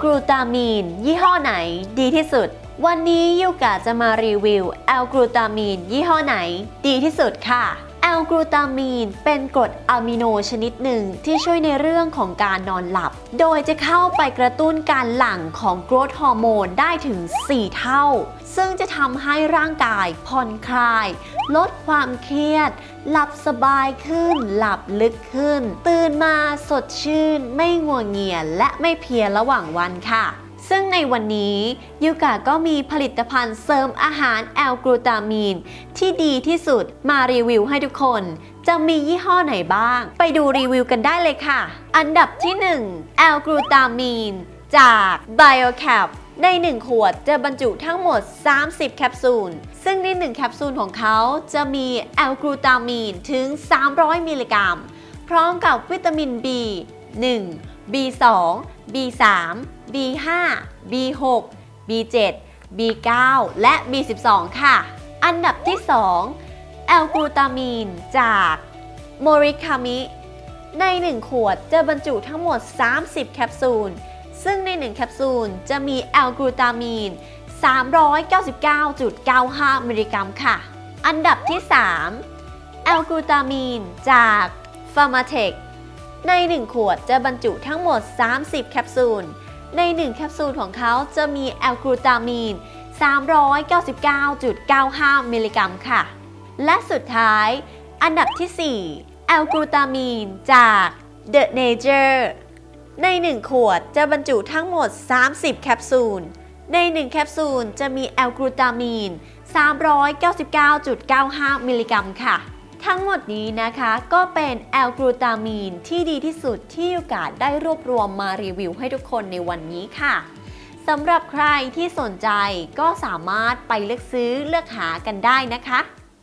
กลูตามีน ยี่ห้อไหนดีที่สุด วันนี้ยูกะจะมารีวิวแอลกลูตามีน ยี่ห้อไหน ดีที่สุดค่ะ ลกลูตามีนเป็นกรดอะมิโนชนิดหนึ่งที่ช่วยในเรื่องของการนอนหลับ โดยจะเข้าไปกระตุ้นการหลั่งของกรดฮอร์โมนได้ถึง 4 เท่า ซึ่งจะทำให้ร่างกายผ่อนคลาย ลดความเครียด หลับสบายขึ้น หลับลึกขึ้น ตื่นมาสดชื่น ไม่งัวงเงียและไม่เพียระหว่างวันค่ะ ซึ่งในวันนี้ยูกะก็มีผลิตภัณฑ์เสริมอาหารแอลกลูตามีน ที่ดีที่สุดมารีวิวให้ทุกคน จะมียี่ห้อไหนบ้าง ไปดูรีวิวกันได้เลยค่ะ อันดับที่1แอลกลูตามีน จาก BioCap ใน 1 ขวดจะบรรจุทั้งหมด 30 แคปซูล ซึ่งใน 1 แคปซูลของเขาจะมีแอลกลูตามีนถึง 300 มิลลิกรัม พร้อมกับวิตามิน B 1 B2 B3 B5 B6 B7 B9 และ B12 ค่ะ อันดับที่ 2 แอลกลูตามีนจากโมริคามิ ใน 1 ขวดจะบรรจุทั้งหมด 30 แคปซูล ซึ่งใน 1 แคปซูลจะมีแอลกลูตามีน 399.95 มิลลิกรัมค่ะ อันดับที่ 3 แอลกลูตามีนจาก p h a r m a t e c h ใน 1 ขวดจะบรรจุทั้งหมด 30 แคปซูล ใน 1 แคปซูลของเขาจะมีแอลกลูตามีน 399.95 มิลลิกรัมค่ะ และสุดท้าย อันดับที่ 4 แอลกลูตามีนจาก The Nature ใน 1 ขวดจะบรรจุทั้งหมด 30 แคปซูล ใน 1 แคปซูลจะมีแอลกลูตามีน 399.95 มิลลิกรัมค่ะ ทั้งหมดนี้นะคะก็เป็นแอลกลูตามีนที่ดีที่สุดที่โอกาสได้รวบรวมมารีวิวให้ทุกคนในวันนี้ค่ะสำหรับใครที่สนใจก็สามารถไปเลือกซื้อเลือกหากันได้นะคะ